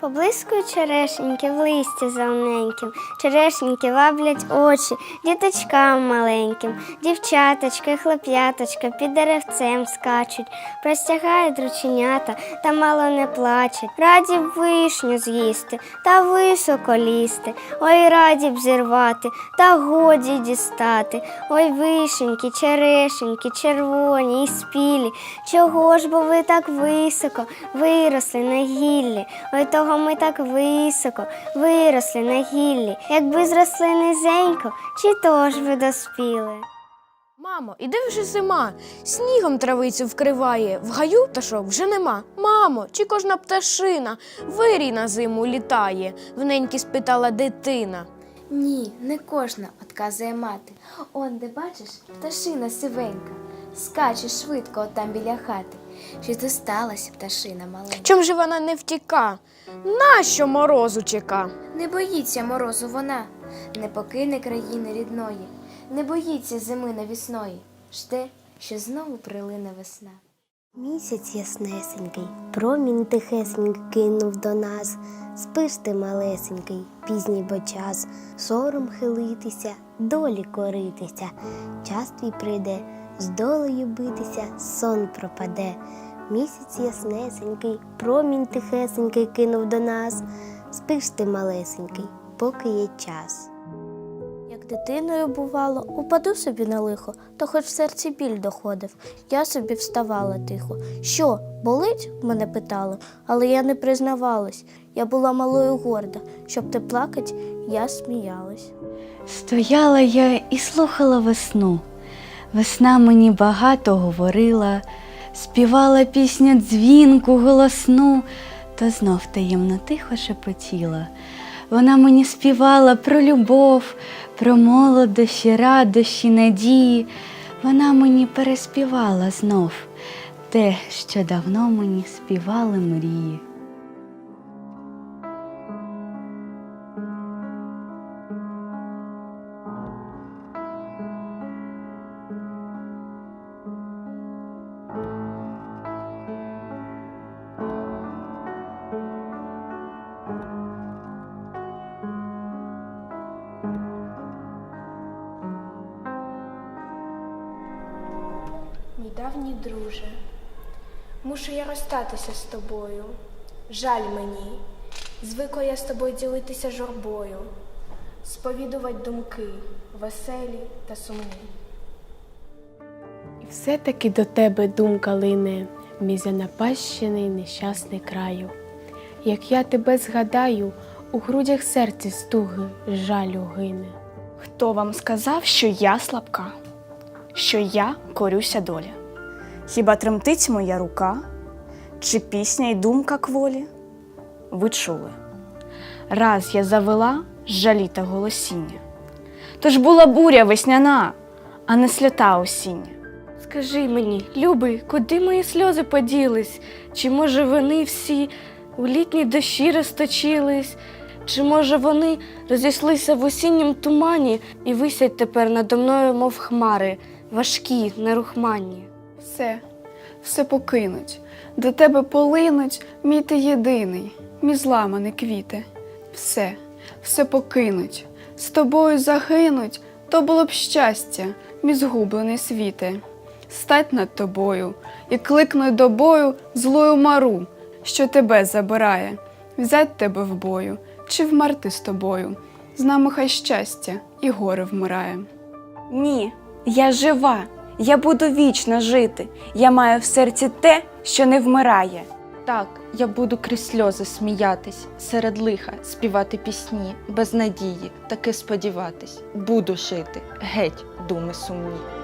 Поблискують черешеньки в листі зелененьким, черешеньки ваблять очі діточкам маленьким, дівчаточка, хлоп'яточка під деревцем скачуть, простягають рученята та мало не плачуть. Раді б вишню з'їсти та високо лізти, ой раді б зірвати та годі дістати. Ой вишеньки, черешеньки, червоні і спілі. Чого ж бо ви так високо виросли на гіллі? Ой того ми так високо виросли на гіллі. Якби зросли низенько, чи то ж ви доспіли? Мамо, іде вже зима, снігом травицю вкриває, в гаю пташок вже нема. Мамо, чи кожна пташина вирій на зиму літає? Вненьки спитала дитина. Ні, не кожна, отказує мати. Он, де бачиш, пташина сивенька, скаче швидко там біля хати. Чи досталась пташина маленька? Чом же вона не втіка? Нащо морозу чека? Не боїться морозу вона, не покине країни рідної, не боїться зими навісної, жде, що знову прилине весна. Місяць яснесенький, промінь тихесенький кинув до нас. Спиш ти малесенький, пізній бо час, сором хилитися, долі коритися. Час твій прийде, з долею битися, сон пропаде. Місяць яснесенький, промінь тихесенький кинув до нас. Спиш ти малесенький, поки є час. Дитиною бувало, упаду собі на лихо, то хоч в серці біль доходив. Я собі вставала тихо. Що, болить? мене питали, але я не признавалась. Я була малою горда. Щоб ти плакать, я сміялась. Стояла я і слухала весну. Весна мені багато говорила, співала пісню дзвінку голосну, та знов таємно тихо шепотіла. Вона мені співала про любов, про молодощі, радощі, надії. Вона мені переспівала знов те, що давно мені співали мрії. Давній друже, мушу я розстатися з тобою. Жаль мені, звикла я з тобою ділитися журбою, сповідувати думки веселі та сумні. І все-таки до тебе думка лине, мій занапащений нещасний краю. Як я тебе згадаю, у грудях серці стуги жалю гине. Хто вам сказав, що я слабка, що я корюся долі? Хіба тремтить моя рука, чи пісня й думка кволі? Ви чули. Раз я завела жалі та голосіння. Тож була буря весняна, а не сльота осіння. Скажи мені, любий, куди мої сльози поділись? Чи може вони всі у літній дощі розточились? Чи може вони розійшлися в осіннім тумані і висять тепер надо мною, мов хмари, важкі, нерухманні? Все, все покинуть, до тебе полинуть, мій ти єдиний, мій зламаний квіти. Все, все покинуть, з тобою загинуть, то було б щастя, мій згублений світе. Стать над тобою і кликнуть до бою злою мару, що тебе забирає, взять тебе в бою чи вмерти з тобою. З нами хай щастя і горе вмирає. Ні, я жива, я буду вічно жити. Я маю в серці те, що не вмирає. Так, я буду крізь сльози сміятись, серед лиха співати пісні, без надії, таки сподіватись, буду жити, геть, думи сумні.